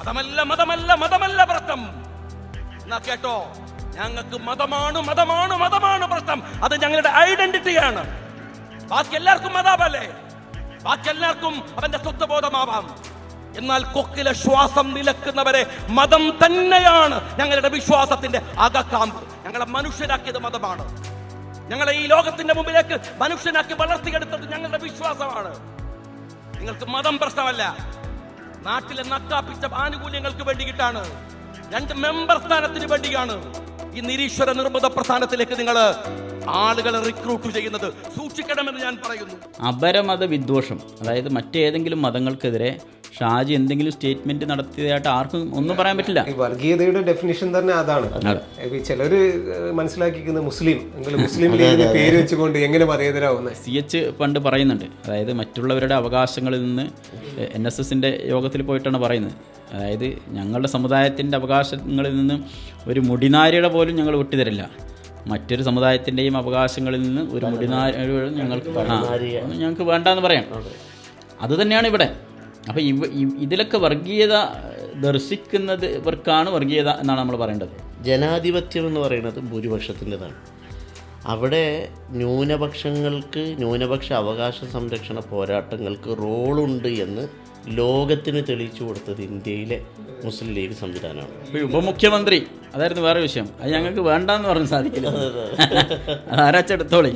മതമല്ല മതമല്ല മതമല്ല പ്രശ്നം. എന്നാ കേട്ടോ? ഞങ്ങൾക്ക് മതമാണ് മതമാണ് മതമാണ് പ്രശ്നം. അത് ഞങ്ങളുടെ ഐഡന്റിറ്റിയാണ്. ബാക്കി എല്ലാവർക്കും മതാപല്ലേ? ബാക്കി എല്ലാവർക്കും അവന്റെ സ്വത്വബോധമാവാം. എന്നാൽ കൊക്കിലെ ശ്വാസം നിലക്കുന്നവരെ മതം തന്നെയാണ് ഞങ്ങളുടെ വിശ്വാസത്തിന്റെ അകക്കാമ്പ്. ഞങ്ങളെ മനുഷ്യരാക്കിയത് മതമാണ്. ഞങ്ങളെ ഈ ലോകത്തിന്റെ മുമ്പിലേക്ക് മനുഷ്യനാക്കി വളർത്തിയെടുത്തത് ഞങ്ങളുടെ വിശ്വാസമാണ്. നിങ്ങൾക്ക് മതം പ്രശ്നമല്ല. നാട്ടിലെ നക്കാപ്പിച്ച ആനുകൂല്യങ്ങൾക്ക് വേണ്ടിയിട്ടാണ്. രണ്ട് മെമ്പർ സ്ഥാനത്തിന് വേണ്ടിയാണ് ഈ നിരീശ്വര നിർമ്മിത പ്രസ്ഥാനത്തിലേക്ക് നിങ്ങൾ ആളുകളെ റിക്രൂട്ട് ചെയ്യുന്നത്. സൂക്ഷിക്കണമെന്ന് ഞാൻ പറയുന്നു. അപരമത വിദ്വേഷം അതായത് മറ്റേതെങ്കിലും മതങ്ങൾക്കെതിരെ ഷാജി എന്തെങ്കിലും സ്റ്റേറ്റ്മെന്റ് നടത്തിയതായിട്ട് ആർക്കും ഒന്നും പറയാൻ പറ്റില്ല. ഈ വർഗീയതയുടെ ഡെഫിനിഷൻ തന്നെ അതാണ്. ചിലർ മനസ്സിലാക്കിക്കുന്നത് മുസ്ലിം. മുസ്ലിം ലീഗിന്റെ പേര് വെച്ചുകൊണ്ട് എങ്ങനെ മതേതരാവുന്നത് സി എച്ച് പണ്ട് പറയുന്നുണ്ട്. അതായത് മറ്റുള്ളവരുടെ അവകാശങ്ങളിൽ നിന്ന് എൻ എസ് എസിന്റെ യോഗത്തിൽ പോയിട്ടാണ് പറയുന്നത്. അതായത് ഞങ്ങളുടെ സമുദായത്തിന്റെ അവകാശങ്ങളിൽ നിന്ന് ഒരു മുടിനാരിയുടെ പോലും ഞങ്ങൾ വിട്ടുതരില്ല. മറ്റൊരു സമുദായത്തിന്റെയും അവകാശങ്ങളിൽ നിന്ന് ഒരു മുടിനാരിയോടും ഞങ്ങൾക്ക് ഞങ്ങൾക്ക് വേണ്ടെന്ന് പറയാം. അത് തന്നെയാണ് ഇവിടെ. അപ്പോൾ ഇവ ഇതിലൊക്കെ വർഗീയത ദർശിക്കുന്നത് ഇവർക്കാണ് വർഗീയത എന്നാണ് നമ്മൾ പറയേണ്ടത്. ജനാധിപത്യം എന്ന് പറയുന്നത് ഭൂരിപക്ഷത്തിന്റെതാണ്. അവിടെ ന്യൂനപക്ഷങ്ങൾക്ക് ന്യൂനപക്ഷ അവകാശ സംരക്ഷണ പോരാട്ടങ്ങൾക്ക് റോളുണ്ട് എന്ന് ലോകത്തിന് തെളിയിച്ചു കൊടുത്തത് ഇന്ത്യയിലെ മുസ്ലിം ലീഗ് സംവിധാനമാണ്. ഉപമുഖ്യമന്ത്രി അതായിരുന്നു വേറെ വിഷയം. അത് ഞങ്ങൾക്ക് വേണ്ടെന്ന് പറഞ്ഞ് സാധിക്കില്ല. അതാരാച്ചെടുത്തോളി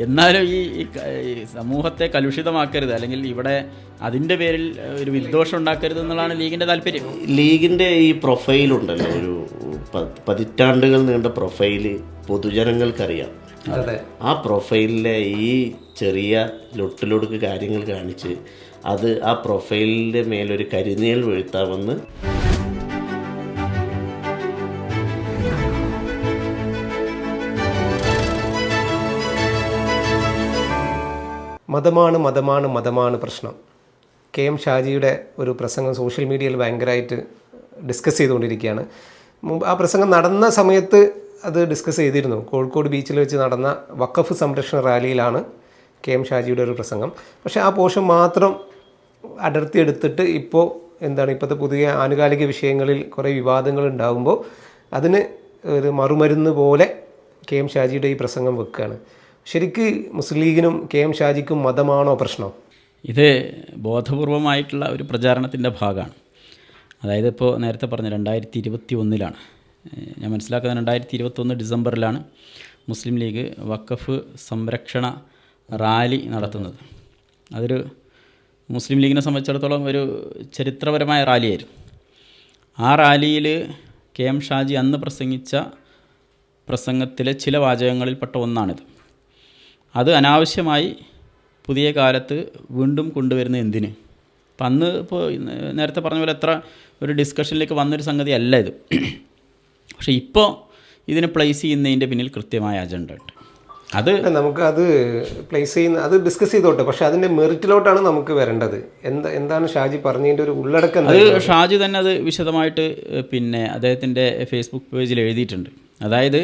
എന്നാലും ഈ ഈ സമൂഹത്തെ കലുഷിതമാക്കരുത്. അല്ലെങ്കിൽ ഇവിടെ അതിന്റെ പേരിൽ ഒരു വിദ്വേഷം ഉണ്ടാക്കരുത് എന്നുള്ളതാണ് ലീഗിന്റെ താല്പര്യം. ലീഗിന്റെ ഈ പ്രൊഫൈലുണ്ടല്ലോ ഒരു പതിറ്റാണ്ടുകൾ നീണ്ട പ്രൊഫൈൽ പൊതുജനങ്ങൾക്കറിയാം. അതെ. ആ പ്രൊഫൈലിലെ ഈ ചെറിയ ലൊട്ടിലൊടുക്ക് കാര്യങ്ങൾ കാണിച്ച് അത് ആ പ്രൊഫൈലിന്റെ മേലൊരു കരിനിഴൽ വീഴ്ത്താമെന്ന് മതമാണ് മതമാണ് മതമാണ് പ്രശ്നം. കെ എം ഷാജിയുടെ ഒരു പ്രസംഗം സോഷ്യൽ മീഡിയയിൽ ഭയങ്കരമായിട്ട് ഡിസ്കസ് ചെയ്തുകൊണ്ടിരിക്കുകയാണ്. മുമ്പ് ആ പ്രസംഗം നടന്ന സമയത്ത് അത് ഡിസ്കസ് ചെയ്തിരുന്നു. കോഴിക്കോട് ബീച്ചിൽ വെച്ച് നടന്ന വക്കഫ് സംരക്ഷണ റാലിയിലാണ് കെ എം ഷാജിയുടെ ഒരു പ്രസംഗം. പക്ഷേ ആ പോഷൻ മാത്രം അടർത്തിയെടുത്തിട്ട് ഇപ്പോൾ എന്താണ് ഇപ്പോഴത്തെ പുതിയ ആനുകാലിക വിഷയങ്ങളിൽ കുറേ വിവാദങ്ങൾ ഉണ്ടാകുമ്പോൾ അതിന് ഒരു മറുമരുന്ന് പോലെ കെ എം ഷാജിയുടെ ഈ പ്രസംഗം വെക്കുകയാണ്. ശരിക്ക് മുസ്ലിം ലീഗിനും കെ എം ഷാജിക്കും മതമാണോ പ്രശ്നം? ഇത് ബോധപൂർവമായിട്ടുള്ള ഒരു പ്രചാരണത്തിന്റെ ഭാഗമാണ്. അതായത് ഇപ്പോൾ നേരത്തെ പറഞ്ഞ രണ്ടായിരത്തി ഇരുപത്തി ഒന്നിലാണ് ഞാൻ മനസ്സിലാക്കുന്നത് രണ്ടായിരത്തി ഇരുപത്തൊന്ന് ഡിസംബറിലാണ് മുസ്ലിം ലീഗ് വഖഫ് സംരക്ഷണ റാലി നടത്തുന്നത്. അതൊരു മുസ്ലിം ലീഗിനെ സംബന്ധിച്ചിടത്തോളം ഒരു ചരിത്രപരമായ റാലിയായിരുന്നു. ആ റാലിയിൽ കെ എം ഷാജി അന്ന് പ്രസംഗിച്ച പ്രസംഗത്തിലെ ചില വാചകങ്ങളിൽപ്പെട്ട ഒന്നാണിത്. അത് അനാവശ്യമായി പുതിയ കാലത്ത് വീണ്ടും കൊണ്ടുവരുന്ന എന്തിന്? അപ്പം അന്ന് ഇപ്പോൾ നേരത്തെ പറഞ്ഞ പോലെ എത്ര ഒരു ഡിസ്കഷനിലേക്ക് വന്നൊരു സംഗതി അല്ല ഇത്. പക്ഷേ ഇപ്പോൾ ഇതിനെ പ്ലേസ് ചെയ്യുന്നതിന്റെ പിന്നിൽ കൃത്യമായ അജണ്ട ഉണ്ട്. അത് നമുക്ക് അത് പ്ലേസ് ചെയ്യുന്ന അത് ഡിസ്കസ് ചെയ്തോട്ടെ. പക്ഷെ അതിന്റെ മെറിറ്റിലോട്ടാണ് നമുക്ക് വരേണ്ടത്. എന്താ എന്താണ് ഷാജി പറഞ്ഞതിന്റെ ഒരു ഉള്ളടക്കം അത് ഷാജി തന്നെ അത് വിശദമായിട്ട് പിന്നെ അദ്ദേഹത്തിന്റെ ഫേസ്ബുക്ക് പേജിൽ എഴുതിയിട്ടുണ്ട്. അതായത്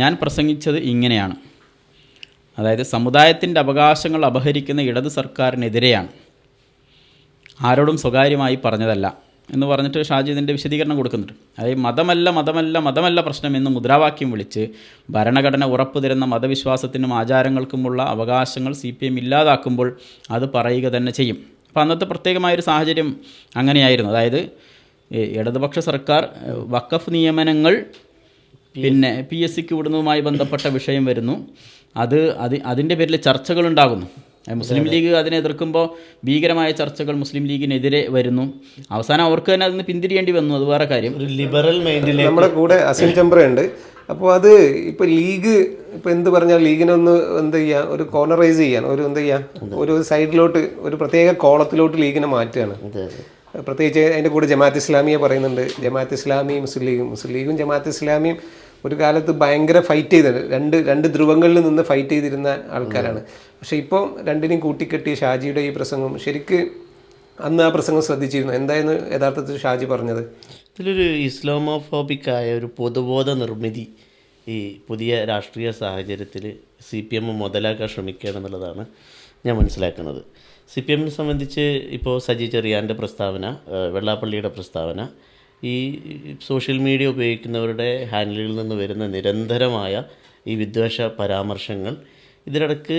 ഞാൻ പ്രസംഗിച്ചത് ഇങ്ങനെയാണ്. അതായത് സമുദായത്തിന്റെ അവകാശങ്ങൾ അപഹരിക്കുന്ന ഇടത് സർക്കാരിനെതിരെയാണ്. ആരോടും സ്വകാര്യമായി പറഞ്ഞതല്ല എന്ന് പറഞ്ഞിട്ട് ഷാജി ഇതിന്റെ വിശദീകരണം കൊടുക്കുന്നുണ്ട്. അതായത് മതമല്ല മതമല്ല മതമല്ല പ്രശ്നം എന്ന് മുദ്രാവാക്യം വിളിച്ച് ഭരണഘടന ഉറപ്പു തരുന്ന മതവിശ്വാസത്തിനും ആചാരങ്ങൾക്കുമുള്ള അവകാശങ്ങൾ സി പി എം ഇല്ലാതാക്കുമ്പോൾ അത് പറയുക തന്നെ ചെയ്യും. അപ്പോൾ അന്നത്തെ പ്രത്യേകമായൊരു സാഹചര്യം അങ്ങനെയായിരുന്നു. അതായത് ഇടതുപക്ഷ സർക്കാർ വഖഫ് നിയമനങ്ങൾ പിന്നെ പി എസ് സിക്ക് വിടുന്നതുമായി ബന്ധപ്പെട്ട വിഷയം വരുന്നു. അത് അത് അതിന്റെ പേരിൽ ചർച്ചകളുണ്ടാകുന്നു. മുസ്ലിം ലീഗ് അതിനെ എതിർക്കുമ്പോൾ ഭീകരമായ ചർച്ചകൾ മുസ്ലിം ലീഗിനെതിരെ വരുന്നു. അവസാനം അവർക്ക് തന്നെ അതിന് പിന്തിരിയേണ്ടി വന്നു അത് വേറെ കാര്യം. ഒരു ലിബറൽ മൈൻഡിൽ നമ്മുടെ കൂടെ അസിൻ ചമ്പ്ര ഉണ്ട് അപ്പോൾ അത് ഇപ്പോൾ ലീഗ് ഇപ്പോൾ എന്ത് പറഞ്ഞാൽ ലീഗിനൊന്ന് എന്ത് ചെയ്യാം ഒരു കോർണറൈസ് ചെയ്യാൻ ഒരു എന്ത് ചെയ്യാം ഒരു സൈഡിലോട്ട് ഒരു പ്രത്യേക കോളത്തിലോട്ട് ലീഗിനെ മാറ്റുകയാണ്. അതെ അതെ. പ്രത്യേകിച്ച് അതിന്റെ കൂടെ ജമാഅത്ത് ഇസ്ലാമിയെ പറയുന്നുണ്ട്. ജമാഅത്ത് ഇസ്ലാമി മുസ്ലിം ലീഗും മുസ്ലിം ലീഗും ജമാഅത്ത് ഇസ്ലാമിയും ഒരു കാലത്ത് ഭയങ്കര ഫൈറ്റ് ചെയ്തത്. രണ്ട് രണ്ട് ധ്രുവങ്ങളിൽ നിന്ന് ഫൈറ്റ് ചെയ്തിരുന്ന ആൾക്കാരാണ്. പക്ഷേ ഇപ്പോൾ രണ്ടിനെയും കൂട്ടിക്കെട്ടിയ ഷാജിയുടെ ഈ പ്രസംഗം ശരിക്ക് അന്ന് ആ പ്രസംഗം ശ്രദ്ധിച്ചിരുന്നു. എന്തായിരുന്നു യഥാർത്ഥത്തിൽ ഷാജി പറഞ്ഞത്? ഇതിലൊരു ഇസ്ലാമോഫോബിക്കായ ഒരു പൊതുബോധ നിർമ്മിതി ഈ പുതിയ രാഷ്ട്രീയ സാഹചര്യത്തിൽ സി പി എം മുതലാക്കാൻ ശ്രമിക്കുകയാണെന്നുള്ളതാണ് ഞാൻ മനസ്സിലാക്കുന്നത്. സി പി എമ്മിനെ സംബന്ധിച്ച് ഇപ്പോൾ സജി ചെറിയാന്റെ പ്രസ്താവന വെള്ളാപ്പള്ളിയുടെ പ്രസ്താവന ഈ സോഷ്യൽ മീഡിയ ഉപയോഗിക്കുന്നവരുടെ ഹാൻഡിലിൽ നിന്ന് വരുന്ന നിരന്തരമായ ഈ വിദ്വേഷ പരാമർശങ്ങൾ ഇതിനിടക്ക്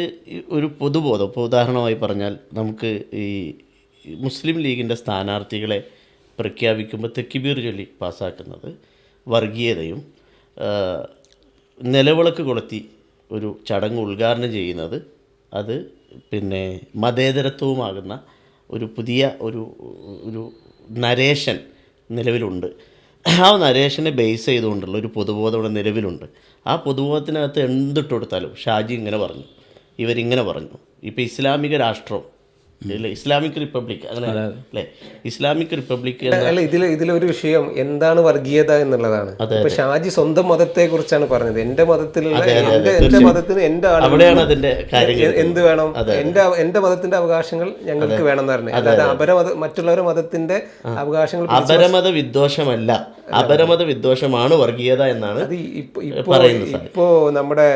ഒരു പൊതുബോധം ഇപ്പോൾ ഉദാഹരണമായി പറഞ്ഞാൽ നമുക്ക് ഈ മുസ്ലിം ലീഗിന്റെ സ്ഥാനാർത്ഥികളെ പ്രഖ്യാപിക്കുമ്പോൾ തെക്കിബീർ ചൊല്ലി പാസ്സാക്കുന്നത് വർഗീയതയും നിലവിളക്ക് കൊളുത്തി ഒരു ചടങ്ങ് ഉദ്ഘാടനം ചെയ്യുന്നത് അത് പിന്നെ മതേതരത്വവുമാകുന്ന ഒരു പുതിയ ഒരു ഒരു നരേഷൻ നിലവിലുണ്ട്. ആ നരേഷനെ ബേസ് ചെയ്തുകൊണ്ടുള്ള ഒരു പൊതുബോധം ഇവിടെ നിലവിലുണ്ട്. ആ പൊതുബോധത്തിനകത്ത് എന്തിട്ട് കൊടുത്താലും ഷാജി ഇങ്ങനെ പറഞ്ഞു. ഇവരിങ്ങനെ പറഞ്ഞു. ഇപ്പോൾ ഇസ്ലാമിക രാഷ്ട്രം ഇസ്ലാമിക് റിപ്പബ്ലിക് അങ്ങനെ അല്ലേ? ഇസ്ലാമിക് റിപ്പബ്ലിക് അല്ല ഇതിൽ ഇതിലൊരു വിഷയം എന്താണ് വർഗീയത എന്നുള്ളതാണ്. ഇപ്പൊ ഷാജി സ്വന്തം മതത്തെ കുറിച്ചാണ് പറഞ്ഞത്. എന്റെ മതത്തിലുള്ള എന്റെ മതത്തിന് എന്റെ എന്ത് വേണം? എന്റെ എന്റെ മതത്തിന്റെ അവകാശങ്ങൾ ഞങ്ങൾക്ക് വേണം എന്ന് പറഞ്ഞു അതായത് അപരമത മറ്റുള്ളവരുടെ മതത്തിന്റെ അവകാശങ്ങൾ അപരമത വിദ്വേഷമല്ല. അപരമത വിദ്വേഷമാണ് വർഗീയത എന്നാണ് ഇപ്പോ ഇപ്പോ നമ്മുടെ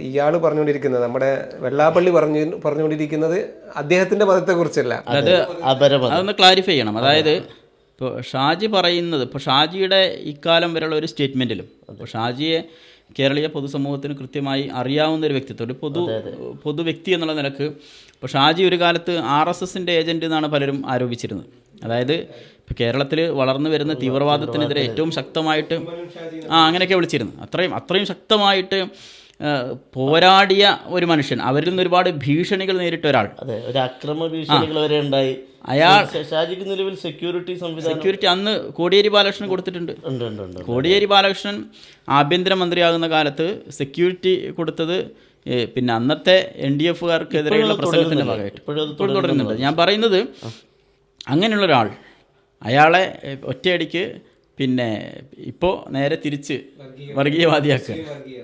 ഇയാൾ പറഞ്ഞുകൊണ്ടിരിക്കുന്നത് നമ്മുടെ വെള്ളാപ്പള്ളി പറഞ്ഞു പറഞ്ഞുകൊണ്ടിരിക്കുന്നത് അദ്ദേഹത്തിന്റെ മതത്തെ കുറിച്ചല്ല അത് അതൊന്ന് ക്ലാരിഫൈ ചെയ്യണം. അതായത് ഇപ്പോൾ ഷാജി പറയുന്നത് ഇപ്പോൾ ഷാജിയുടെ ഇക്കാലം വരെയുള്ള ഒരു സ്റ്റേറ്റ്മെന്റിലും അപ്പോൾ ഷാജിയെ കേരളീയ പൊതുസമൂഹത്തിന് കൃത്യമായി അറിയാവുന്ന ഒരു വ്യക്തിത്വം ഒരു പൊതു പൊതു വ്യക്തി എന്നുള്ള നിലയ്ക്ക് ഇപ്പോൾ ഷാജി ഒരു കാലത്ത് ആർ എസ് എസിന്റെ ഏജന്റ് എന്നാണ് പലരും ആരോപിച്ചിരുന്നത്. അതായത് ഇപ്പോൾ കേരളത്തിൽ വളർന്നു വരുന്ന തീവ്രവാദത്തിനെതിരെ ഏറ്റവും ശക്തമായിട്ട് ആ അങ്ങനെയൊക്കെ വിളിച്ചിരുന്നു. അത്രയും അത്രയും ശക്തമായിട്ട് പോരാടിയ ഒരു മനുഷ്യൻ. അവരിൽ നിന്ന് ഒരുപാട് ഭീഷണികൾ നേരിട്ട ഒരാൾ. അതെ ഒരു അക്രമ ഭീഷണികൾ വരെ ഉണ്ടായി. അയാൾ ഷാജിക്ക് നിലവിൽ സെക്യൂരിറ്റി സംവിധാനം സെക്യൂരിറ്റി അന്ന് കോടിയേരി ബാലകൃഷ്ണൻ കൊടുത്തിട്ടുണ്ട്. കോടിയേരി ബാലകൃഷ്ണൻ ആഭ്യന്തരമന്ത്രിയാകുന്ന കാലത്ത് സെക്യൂരിറ്റി കൊടുത്തത് പിന്നെ അന്നത്തെ എൻ ഡി എഫുകാർക്കെതിരെയുള്ള പ്രസംഗത്തിന്റെ ഭാഗമായിട്ട്. തുടരുന്നുണ്ട്. ഞാൻ പറയുന്നത് അങ്ങനെയുള്ള ഒരാൾ. അയാളെ ഒറ്റയടിക്ക് പിന്നെ ഇപ്പോൾ നേരെ തിരിച്ച് വർഗീയവാദിയാക്കുക.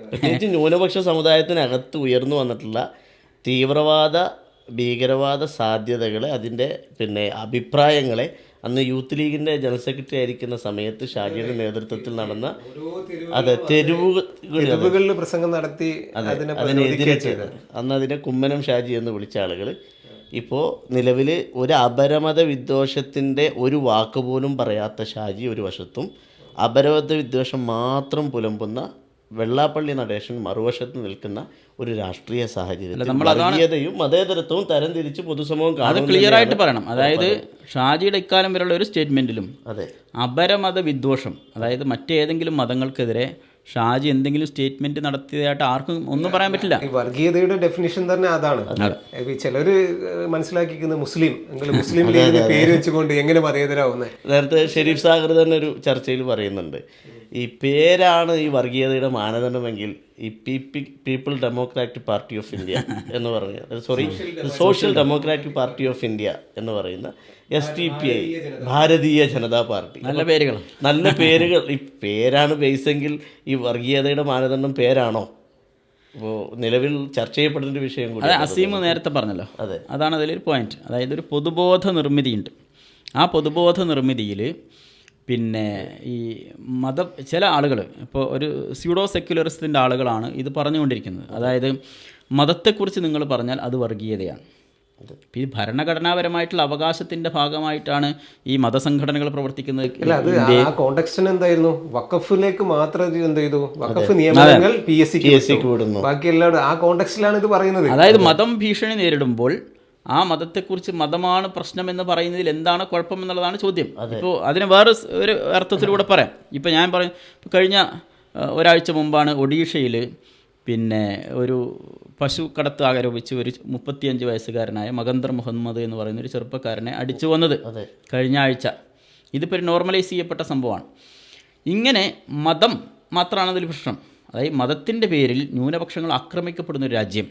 പ്രത്യേകിച്ച് ന്യൂനപക്ഷ സമുദായത്തിനകത്ത് ഉയർന്നു വന്നിട്ടുള്ള തീവ്രവാദ ഭീകരവാദ സാധ്യതകളെ അതിന്റെ പിന്നെ അഭിപ്രായങ്ങളെ അന്ന് യൂത്ത് ലീഗിന്റെ ജനറൽ സെക്രട്ടറി ആയിരിക്കുന്ന സമയത്ത് ഷാജിയുടെ നേതൃത്വത്തിൽ നടന്ന അതെ തെരുവുകൾ തെരുവുകളിൽ പ്രസംഗം നടത്തി അതിനെ അതിനെതിരെ അന്ന് അതിനെ കുമ്മനം ഷാജി എന്ന് വിളിച്ച ആളുകൾ ഇപ്പോൾ നിലവിൽ ഒരു അപരമത വിദ്വേഷത്തിന്റെ ഒരു വാക്ക് പോലും പറയാത്ത ഷാജി ഒരു വശത്തും അപരമത വിദ്വേഷം മാത്രം പുലമ്പുന്ന വെള്ളാപ്പള്ളി നടേശൻ മറുവശത്ത് നിൽക്കുന്ന ഒരു രാഷ്ട്രീയ സാഹചര്യം വർഗീയതയും മതേതരത്വവും തരംതിരിച്ച് പൊതുസമൂഹം അത് ക്ലിയർ ആയിട്ട് പറയണം. അതായത് ഷാജിയുടെ ഇക്കാലം വരെയുള്ള ഒരു സ്റ്റേറ്റ്മെന്റിലും അതെ. അപരമത വിദ്വേഷം അതായത് മറ്റേതെങ്കിലും മതങ്ങൾക്കെതിരെ ഷാജി എന്തെങ്കിലും സ്റ്റേറ്റ്മെന്റ് നടത്തിയതായിട്ട് ആർക്കും ഒന്നും പറയാൻ പറ്റില്ല. ഈ വർഗീയതയുടെ ഡെഫിനിഷൻ തന്നെ അതാണ്. ചിലർ മനസ്സിലാക്കിക്കുന്നത് മുസ്ലിം മുസ്ലിം ലീഗ് പേര് വെച്ചുകൊണ്ട് എങ്ങനെ മതേതരാവുന്നത് നേരത്തെ ഷെരീഫ് സാഗർ തന്നെ ഒരു ചർച്ചയിൽ പറയുന്നുണ്ട്. ഈ പേരാണ് ഈ വർഗീയതയുടെ മാനദണ്ഡമെങ്കിൽ ഈ people people democratic party of India എന്ന് പറഞ്ഞ sorry social democratic party of India എന്ന് പറയുന്ന S T P I Bharatiya Janata party. നല്ല പേരുകൾ. നല്ല പേരുകൾ. ഈ പേരാണ് ബേസെങ്കിൽ ഈ വർഗീയതയുടെ മാനദണ്ഡം പേരാണോ? ഇപ്പോൾ നിലവിൽ ചർച്ച ചെയ്യപ്പെടുന്ന ഒരു വിഷയം കൂടി അസീം നേരത്തെ പറഞ്ഞല്ലോ. അതെ. അതാണ് അതിലൊരു പോയിന്റ് അതായത് ഒരു പൊതുബോധ നിർമ്മിതിയുണ്ട് ആ പൊതുബോധ നിർമ്മിതിയിൽ പിന്നെ ഈ മത ചില ആളുകൾ ഇപ്പോൾ ഒരു സ്യൂഡോ സെക്യുലറിസത്തിന്റെ ആളുകളാണ് ഇത് പറഞ്ഞുകൊണ്ടിരിക്കുന്നത്. അതായത് മതത്തെക്കുറിച്ച് നിങ്ങൾ പറഞ്ഞാൽ അത് വർഗീയതയാണ്. ഈ ഭരണഘടനാപരമായിട്ടുള്ള അവകാശത്തിന്റെ ഭാഗമായിട്ടാണ് ഈ മതസംഘടനകൾ പ്രവർത്തിക്കുന്നത് അല്ല അത് ആ കോണ്ടക്സ്റ്റിന് എന്തായിരുന്നു? വക്കഫിലേക്ക് മാത്രം എന്ത് ചെയ്തു? വക്കഫ് നിയമങ്ങൾ പി എസ് വിടുന്നു. ബാക്കി എല്ലാവരും ആ കോണ്ടെക്സ്റ്റിലാണ് ഇത് പറയുന്നത്. അതായത് മതം ഭീഷണി നേരിടുമ്പോൾ ആ മതത്തെക്കുറിച്ച് മതമാണ് പ്രശ്നം എന്ന് പറയുന്നതിൽ എന്താണ് കുഴപ്പം എന്നുള്ളതാണ് ചോദ്യം ഇപ്പോൾ അതിന് വേറെ ഒരു അർത്ഥത്തിലൂടെ പറയാം. ഇപ്പോൾ ഞാൻ പറയും കഴിഞ്ഞ ഒരാഴ്ച മുമ്പാണ് ഒഡീഷയിൽ പിന്നെ ഒരു പശു കടത്ത് ആരോപിച്ച് ഒരു മുപ്പത്തിയഞ്ച് വയസ്സുകാരനായ മകന്ദർ മുഹമ്മദ് എന്ന് പറയുന്ന ഒരു ചെറുപ്പക്കാരനെ അടിച്ചു വന്നത് കഴിഞ്ഞ ആഴ്ച. ഇതിപ്പോൾ ഒരു നോർമലൈസ് ചെയ്യപ്പെട്ട സംഭവമാണ്. ഇങ്ങനെ മതം മാത്രമാണ് അതിൽ പ്രശ്നം. അതായത് മതത്തിന്റെ പേരിൽ ന്യൂനപക്ഷങ്ങൾ ആക്രമിക്കപ്പെടുന്ന ഒരു രാജ്യം.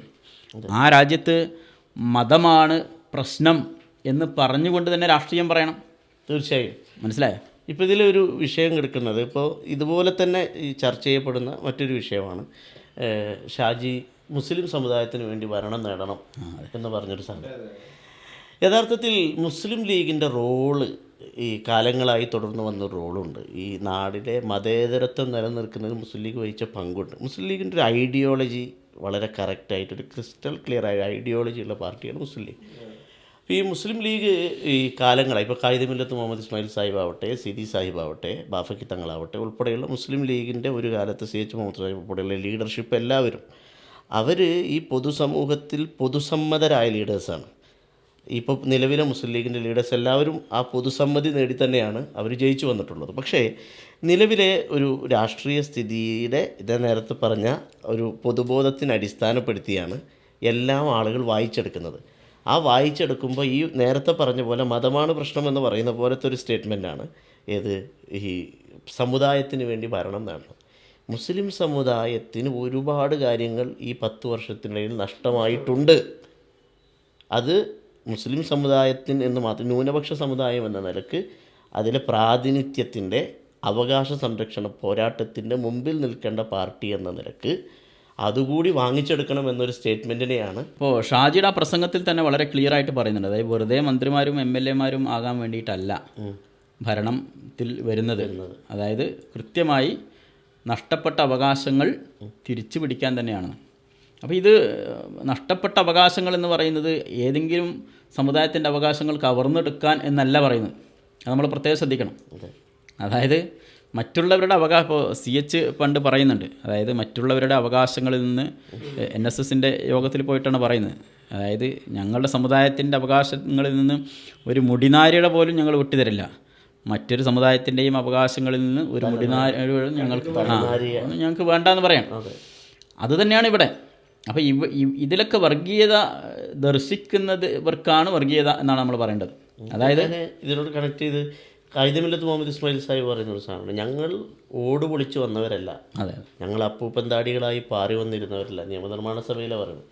ആ രാജ്യത്ത് മതമാണ് പ്രശ്നം എന്ന് പറഞ്ഞുകൊണ്ട് തന്നെ രാഷ്ട്രീയം പറയണം. തീർച്ചയായും. മനസ്സിലായോ? ഇപ്പോൾ ഇതിലൊരു വിഷയം കിടക്കുന്നത് ഇപ്പോൾ ഇതുപോലെ തന്നെ ഈ ചർച്ച ചെയ്യപ്പെടുന്ന മറ്റൊരു വിഷയമാണ്. ഷാജി മുസ്ലിം സമുദായത്തിന് വേണ്ടി ഭരണം നേടണം എന്ന് പറഞ്ഞൊരു സംഗതി യഥാർത്ഥത്തിൽ മുസ്ലിം ലീഗിന്റെ റോൾ ഈ കാലങ്ങളായി തുടർന്ന് വന്ന ഒരു റോളുണ്ട്. ഈ നാടിലെ മതേതരത്വം നിലനിർത്തുന്നതിന് മുസ്ലിം ലീഗ് വഹിച്ച പങ്കുണ്ട്. മുസ്ലിം ലീഗിന്റെ ഒരു ഐഡിയോളജി വളരെ കറക്റ്റായിട്ടൊരു ക്രിസ്റ്റൽ ക്ലിയർ ആയ ഐഡിയോളജി ഉള്ള പാർട്ടിയാണ് മുസ്ലിം ലീഗ്. അപ്പോൾ ഈ മുസ്ലിം ലീഗ് ഈ കാലങ്ങളായി ഇപ്പോൾ കായികമില്ലത്ത് മുഹമ്മദ് ഇസ്മായിൽ സാഹിബ് ആവട്ടെ സിദി സാഹിബ് ആവട്ടെ ബാഫക്കി തങ്ങളാവട്ടെ ഉൾപ്പെടെയുള്ള മുസ്ലിം ലീഗിന്റെ ഒരു കാലത്ത് സി എച്ച് മുഹമ്മദ് സാഹിബ് ഉൾപ്പെടെയുള്ള ലീഡർഷിപ്പ് എല്ലാവരും അവർ ഈ പൊതുസമൂഹത്തിൽ പൊതുസമ്മതരായ ലീഡേഴ്സാണ് ഇപ്പോൾ നിലവിലെ മുസ്ലിം ലീഗിന്റെ ലീഡേഴ്സ് എല്ലാവരും ആ പൊതുസമ്മതി നേടി തന്നെയാണ് അവർ ജയിച്ചു വന്നിട്ടുള്ളത്. പക്ഷേ നിലവിലെ ഒരു രാഷ്ട്രീയ സ്ഥിതിയുടെ ഇത് നേരത്തെ പറഞ്ഞ ഒരു പൊതുബോധത്തിന് അടിസ്ഥാനപ്പെടുത്തിയാണ് എല്ലാം ആളുകൾ വായിച്ചെടുക്കുന്നത്. ആ വായിച്ചെടുക്കുമ്പോൾ ഈ നേരത്തെ പറഞ്ഞ പോലെ മതമാണ് പ്രശ്നമെന്ന് പറയുന്ന പോലത്തെ ഒരു സ്റ്റേറ്റ്മെന്റാണ് ഏത് ഈ സമുദായത്തിന് വേണ്ടി ഭരണം നേടണം മുസ്ലിം സമുദായത്തിന് ഒരുപാട് കാര്യങ്ങൾ ഈ പത്ത് വർഷത്തിനിടയിൽ നഷ്ടമായിട്ടുണ്ട്. അത് മുസ്ലിം സമുദായത്തിന് എന്ന് മാത്രം ന്യൂനപക്ഷ സമുദായം എന്ന നിലയ്ക്ക് അതിലെ പ്രാതിനിധ്യത്തിന്റെ അവകാശ സംരക്ഷണ പോരാട്ടത്തിന്റെ മുമ്പിൽ നിൽക്കേണ്ട പാർട്ടി എന്ന നിലയ്ക്ക് അതുകൂടി വാങ്ങിച്ചെടുക്കണം എന്നൊരു സ്റ്റേറ്റ്മെന്റിനെയാണ്. ഇപ്പോൾ ഷാജിയുടെ ആ പ്രസംഗത്തിൽ തന്നെ വളരെ ക്ലിയർ ആയിട്ട് പറയുന്നുണ്ട്. അതായത് വെറുതെ മന്ത്രിമാരും എം എൽ എമാരും ആകാൻ വേണ്ടിയിട്ടല്ല ഭരണത്തിൽ വരുന്നത്. അതായത് കൃത്യമായി നഷ്ടപ്പെട്ട അവകാശങ്ങൾ തിരിച്ചു പിടിക്കാൻ തന്നെയാണ്. അപ്പോൾ ഇത് നഷ്ടപ്പെട്ട അവകാശങ്ങൾ എന്ന് പറയുന്നത് ഏതെങ്കിലും സമുദായത്തിന്റെ അവകാശങ്ങൾ കവർന്നെടുക്കാൻ എന്നല്ല പറയുന്നത്. അത് നമ്മൾ പ്രത്യേകം ശ്രദ്ധിക്കണം. അതായത് മറ്റുള്ളവരുടെ അവകാശം ഇപ്പോൾ സി എച്ച് പണ്ട് പറയുന്നുണ്ട്. അതായത് മറ്റുള്ളവരുടെ അവകാശങ്ങളിൽ നിന്ന് എൻ എസ് എസിന്റെ യോഗത്തിൽ പോയിട്ടാണ് പറയുന്നത്. അതായത് ഞങ്ങളുടെ സമുദായത്തിന്റെ അവകാശങ്ങളിൽ നിന്ന് ഒരു മുടിനാരിയുടെ പോലും ഞങ്ങൾ വിട്ടുതരില്ല. മറ്റൊരു സമുദായത്തിന്റെയും അവകാശങ്ങളിൽ നിന്ന് ഒരു മുടിനാരി പോലും ഞങ്ങൾക്ക് ഞങ്ങൾക്ക് വേണ്ടെന്ന് പറയാം. അത് തന്നെയാണ് ഇവിടെ. അപ്പോൾ ഇവ ഇതിലൊക്കെ വർഗീയത ദർശിക്കുന്നത് ഇവർക്കാണ് വർഗീയത എന്നാണ് നമ്മൾ പറയേണ്ടത്. അതായത് ഇതിനോട് കണക്ട് ചെയ്ത് കായികമില്ലത്ത് മുഹമ്മദ് ഇസ്മായിൽ സാഹിബ് പറയുന്ന ഒരു സാധനമാണ് ഞങ്ങൾ ഓട് പൊളിച്ച് വന്നവരല്ല. അതെ ഞങ്ങൾ അപ്പൂപ്പന്താടികളായി പാറി വന്നിരുന്നവരല്ല. നിയമനിർമ്മാണ സഭയിലെ പറയുന്നത്.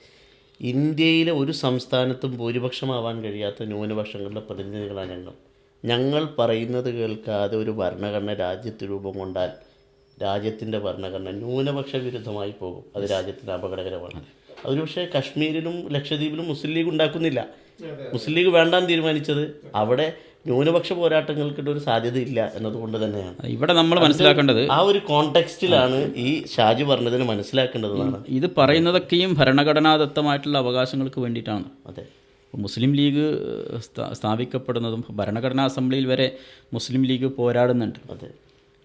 ഇന്ത്യയിലെ ഒരു സംസ്ഥാനത്തും ഭൂരിപക്ഷമാവാൻ കഴിയാത്ത ന്യൂനപക്ഷങ്ങളുടെ പ്രതിനിധികളാണ് ഞങ്ങൾ. ഞങ്ങൾ പറയുന്നത് കേൾക്കാതെ ഒരു ഭരണഘടന രാജ്യത്ത് രൂപം കൊണ്ടാൽ രാജ്യത്തിന്റെ ഭരണഘടന ന്യൂനപക്ഷ വിരുദ്ധമായി പോകും. അത് രാജ്യത്തിന് അപകടകരമാണ്. അതൊരു പക്ഷേ കശ്മീരിലും ലക്ഷദ്വീപിലും മുസ്ലിം ലീഗ് ഉണ്ടാക്കുന്നില്ല. മുസ്ലിം ലീഗ് വേണ്ടാന്ന് തീരുമാനിച്ചത് അവിടെ ന്യൂനപക്ഷ പോരാട്ടങ്ങൾക്ക് ഒരു സാധ്യത ഇല്ല എന്നതുകൊണ്ട് തന്നെയാണ്. ഇവിടെ നമ്മൾ മനസ്സിലാക്കേണ്ടത് ആ ഒരു കോണ്ടെക്സ്റ്റിലാണ് ഈ ഷാജി പറഞ്ഞതിന് മനസ്സിലാക്കേണ്ടതെന്നാണ്. ഇത് പറയുന്നതൊക്കെയും ഭരണഘടനാദത്തമായിട്ടുള്ള അവകാശങ്ങൾക്ക് വേണ്ടിയിട്ടാണ്. അതെ. മുസ്ലിം ലീഗ് സ്ഥാപിക്കപ്പെടുന്നതും ഭരണഘടനാ അസംബ്ലിയിൽ വരെ മുസ്ലിം ലീഗ് പോരാടുന്നുണ്ട്. അതെ.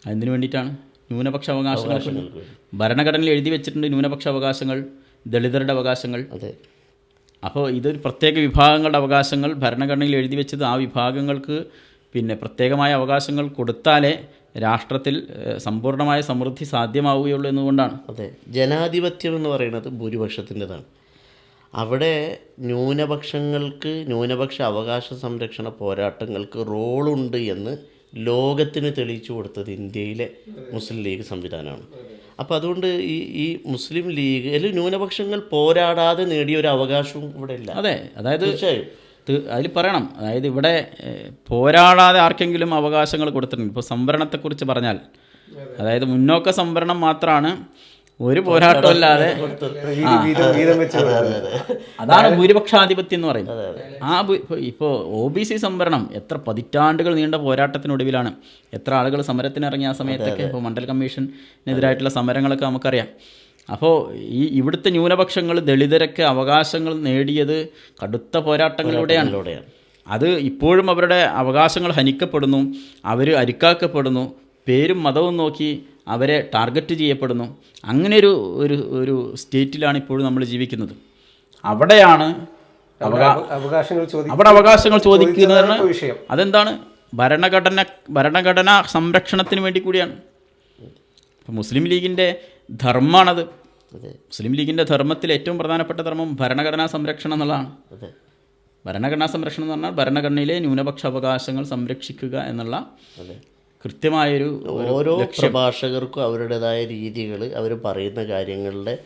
അതിന് വേണ്ടിയിട്ടാണ്? ന്യൂനപക്ഷ അവകാശങ്ങൾ ഭരണഘടനയിൽ എഴുതി വെച്ചിട്ടുണ്ട് ന്യൂനപക്ഷ അവകാശങ്ങൾ ദളിതരുടെ അവകാശങ്ങൾ. അതെ. അപ്പോൾ ഇതൊരു പ്രത്യേക വിഭാഗങ്ങളുടെ അവകാശങ്ങൾ. ഭരണഘടനയിൽ എഴുതി വെച്ചത് ആ വിഭാഗങ്ങൾക്ക് പിന്നെ പ്രത്യേകമായ അവകാശങ്ങൾ കൊടുത്താലേ രാഷ്ട്രത്തിൽ സമ്പൂർണമായ സമൃദ്ധി സാധ്യമാവുകയുള്ളൂ എന്നുകൊണ്ടാണ്. അതെ. ജനാധിപത്യം എന്ന് പറയുന്നത് ഭൂരിപക്ഷത്തിന്റെതാണ്. അവിടെ ന്യൂനപക്ഷങ്ങൾക്ക് ന്യൂനപക്ഷ അവകാശ സംരക്ഷണ പോരാട്ടങ്ങൾക്ക് റോളുണ്ട് എന്ന് ലോകത്തിന് തെളിയിച്ചു കൊടുത്തത് ഇന്ത്യയിലെ മുസ്ലിം ലീഗ് സംവിധാനമാണ്. അപ്പോൾ അതുകൊണ്ട് ഈ ഈ മുസ്ലിം ലീഗ് അല്ലെങ്കിൽ ന്യൂനപക്ഷങ്ങൾ പോരാടാതെ നേടിയ ഒരു അവകാശവും ഇവിടെ ഇല്ല. അതെ അതായത് തീർച്ചയായും. അതിൽ പറയണം. അതായത് ഇവിടെ പോരാടാതെ ആർക്കെങ്കിലും അവകാശങ്ങൾ കൊടുത്തിട്ടുണ്ട്. ഇപ്പോൾ സംവരണത്തെക്കുറിച്ച് പറഞ്ഞാൽ അതായത് മുന്നോക്ക സംവരണം മാത്രമാണ് ഒരു പോരാട്ടമില്ലാതെ അല്ലാതെ വീതം വീതം വെച്ച് അതാണ് ഭൂരിപക്ഷാധിപത്യം എന്ന് പറയുന്നത്. ആ ഇപ്പോൾ ഒ ബി സി സംവരണം എത്ര പതിറ്റാണ്ടുകൾ നീണ്ട പോരാട്ടത്തിനൊടുവിലാണ്. എത്ര ആളുകൾ സമരത്തിനിറങ്ങിയ ആ സമയത്തൊക്കെ ഇപ്പോൾ മണ്ഡൽ കമ്മീഷനെതിരായിട്ടുള്ള സമരങ്ങളൊക്കെ നമുക്കറിയാം. അപ്പോൾ ഈ ഇവിടുത്തെ ന്യൂനപക്ഷങ്ങൾ ദളിതരൊക്കെ അവകാശങ്ങൾ നേടിയത് കടുത്ത പോരാട്ടങ്ങളിലൂടെയാണ്. അത് ഇപ്പോഴും അവരുടെ അവകാശങ്ങൾ ഹനിക്കപ്പെടുന്നു അവർ അരിക്കാക്കപ്പെടുന്നു പേരും മതവും നോക്കി അവരെ ടാർഗറ്റ് ചെയ്യപ്പെടുന്നു. അങ്ങനെ ഒരു ഒരു ഒരു സ്റ്റേറ്റിലാണ് ഇപ്പോഴും നമ്മൾ ജീവിക്കുന്നത്. അവിടെയാണ് അവിടെ അവകാശങ്ങൾ ചോദിക്കുന്നത് അതെന്താണ്? ഭരണഘടന ഭരണഘടനാ സംരക്ഷണത്തിന് വേണ്ടി കൂടിയാണ്. മുസ്ലിം ലീഗിന്റെ ധർമ്മമാണത് മുസ്ലിം ലീഗിന്റെ ധർമ്മത്തിൽ ഏറ്റവും പ്രധാനപ്പെട്ട ധർമ്മം ഭരണഘടനാ സംരക്ഷണം എന്നുള്ളതാണ്. ഭരണഘടനാ സംരക്ഷണം എന്ന് പറഞ്ഞാൽ ഭരണഘടനയിലെ ന്യൂനപക്ഷ അവകാശങ്ങൾ സംരക്ഷിക്കുക എന്നുള്ള കൃത്യമായൊരു ഓരോ പ്രഭാഷകർക്കും അവരുടേതായ രീതികൾ അവർ പറയുന്ന കാര്യങ്ങളുടെ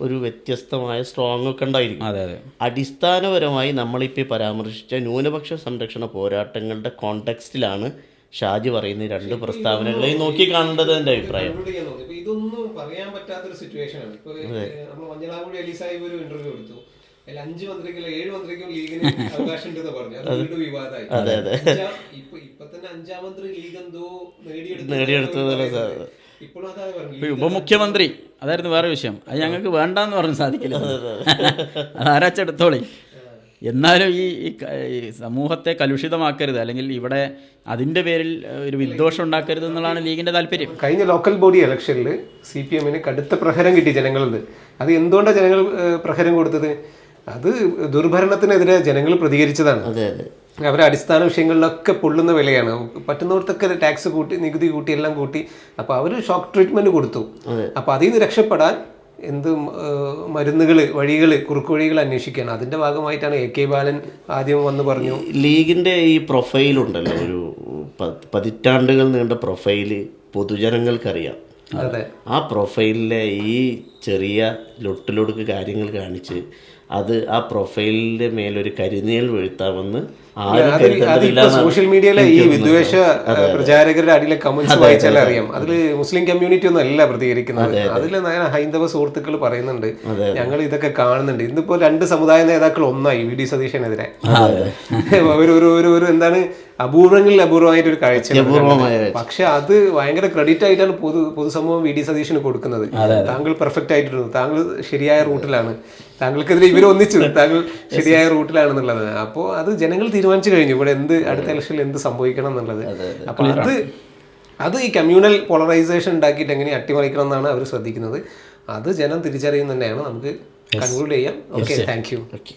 ഒരു വ്യത്യസ്തമായ സ്ട്രോങ് ഒക്കെ ഉണ്ടായിരിക്കും. അതെ അതെ. അടിസ്ഥാനപരമായി നമ്മളിപ്പോൾ പരാമർശിച്ച ന്യൂനപക്ഷ സംരക്ഷണ പോരാട്ടങ്ങളുടെ കോണ്ടെക്സ്റ്റിലാണ് ഷാജി പറയുന്ന രണ്ട് പ്രസ്താവനകളെയും നോക്കി കാണേണ്ടത് എന്റെ അഭിപ്രായം. ഇതൊന്നും പറയാൻ പറ്റാത്തൊരു സിറ്റുവേഷൻ ആണ്. ഇപ്പൊ നമ്മൾ മഞ്ഞളാകുടി അലി സാഹിബ് ഒരു ഇന്റർവ്യൂ എടുത്തു. അഞ്ച് മന്ത്രിക്കും അല്ല ഏഴ് മന്ത്രിക്കും ലീഗിന് അവകാശം ഉണ്ടെന്ന് പറഞ്ഞു. അത് വീണ്ടും വിവാദമായി. അഞ്ചാം- ഇപ്പൊ ഇപ്പൊ തന്നെ അഞ്ചാം മന്ത്രി ലീഗ് എന്തോ നേടിയെടുത്തു ഉപമുഖ്യമന്ത്രി. അതായിരുന്നു വേറെ വിഷയം. അത് ഞങ്ങൾക്ക് വേണ്ടെന്ന് പറഞ്ഞു സാധിക്കില്ല. അതാരാച്ചെടുത്തോളി എന്നാലും ഈ ഈ സമൂഹത്തെ കലുഷിതമാക്കരുത്. അല്ലെങ്കിൽ ഇവിടെ അതിന്റെ പേരിൽ ഒരു വിദ്വേഷം ഉണ്ടാക്കരുത് എന്നുള്ളതാണ് ലീഗിന്റെ താല്പര്യം. കഴിഞ്ഞ ലോക്കൽ ബോഡി ഇലക്ഷനിൽ സി പി എമ്മിന് കടുത്ത പ്രഹരം കിട്ടി ജനങ്ങളിൽ അത് എന്തുകൊണ്ടാണ് ജനങ്ങൾ പ്രഹരം കൊടുത്തത്? അത് ദുർഭരണത്തിനെതിരെ ജനങ്ങൾ പ്രതികരിച്ചതാണ്. അതെ അതെ. അവരെ അടിസ്ഥാന വിഷയങ്ങളിലൊക്കെ പൊള്ളുന്ന വിലയാണ്. പറ്റുന്നവർക്കൊക്കെ ടാക്സ് കൂട്ടി നികുതി കൂട്ടി എല്ലാം കൂട്ടി. അപ്പോൾ അവർ ഷോക്ക് ട്രീറ്റ്മെന്റ് കൊടുത്തു. അപ്പോൾ അതിൽ നിന്ന് രക്ഷപ്പെടാൻ എന്ത് മരുന്നുകൾ വഴികൾ കുറുക്കുവഴികൾ അന്വേഷിക്കുകയാണ്. അതിന്റെ ഭാഗമായിട്ടാണ് എ കെ ബാലൻ ആദ്യം വന്ന് പറഞ്ഞു. ലീഗിന്റെ ഈ പ്രൊഫൈൽ ഉണ്ടല്ലോ ഒരു പതിറ്റാണ്ടുകൾ നീണ്ട പ്രൊഫൈൽ പൊതുജനങ്ങൾക്കറിയാം. അതെ. ആ പ്രൊഫൈലിലെ ഈ ചെറിയ ലൊട്ടിലൊടുക്ക് കാര്യങ്ങൾ കാണിച്ച് അത് ആ പ്രൊഫൈലിന്റെ മേലൊരു കരിനീൽ വീഴ്ത്താമെന്ന് സോഷ്യൽ മീഡിയയിലെ ഈ വിദ്വേഷ പ്രചാരകരുടെ അടിയിലെ കമന്റ്സ് വായിച്ചാൽ അറിയാം. അതിൽ മുസ്ലിം കമ്മ്യൂണിറ്റി ഒന്നും അല്ല പ്രതികരിക്കുന്നത്. അതിൽ ഹൈന്ദവ സുഹൃത്തുക്കൾ പറയുന്നുണ്ട് ഞങ്ങൾ ഇതൊക്കെ കാണുന്നുണ്ട്. ഇന്നിപ്പോ രണ്ട് സമുദായ നേതാക്കൾ ഒന്നായി വി. ഡി. സതീശനെതിരെ. ഒരു ഒരു ഒരു ഒരു എന്താണ് അപൂർവങ്ങളിൽ അപൂർവമായിട്ട് ഒരു കാഴ്ച. പക്ഷെ അത് ഭയങ്കര ക്രെഡിറ്റ് ആയിട്ടാണ് പൊതു പൊതുസമൂഹം വി. ഡി. സതീശന് കൊടുക്കുന്നത്. താങ്കൾ പെർഫെക്റ്റ് ആയിട്ടുണ്ട് താങ്കൾ ശരിയായ റൂട്ടിലാണ് താങ്കൾക്കെതിരെ ഇവരൊന്നിച്ചു. താങ്കൾ ശരിയായ റൂട്ടിലാണെന്നുള്ളത് അപ്പോൾ അത് ജനങ്ങൾ തീരുമാനിച്ചു കഴിഞ്ഞു. ഇവിടെ എന്ത് അടുത്ത ഇലക്ഷനിൽ എന്ത് സംഭവിക്കണം എന്നുള്ളത്. അപ്പൊ അത് അത് ഈ കമ്മ്യൂണൽ പോളറൈസേഷൻ ഉണ്ടാക്കിയിട്ട് എങ്ങനെ അട്ടിമറിക്കണം എന്നാണ് അവർ ശ്രദ്ധിക്കുന്നത്. അത് ജനം തിരിച്ചറിയുന്ന തന്നെയാണ് നമുക്ക് കൺക്ലൂഡ് ചെയ്യാം. Okay thank you okay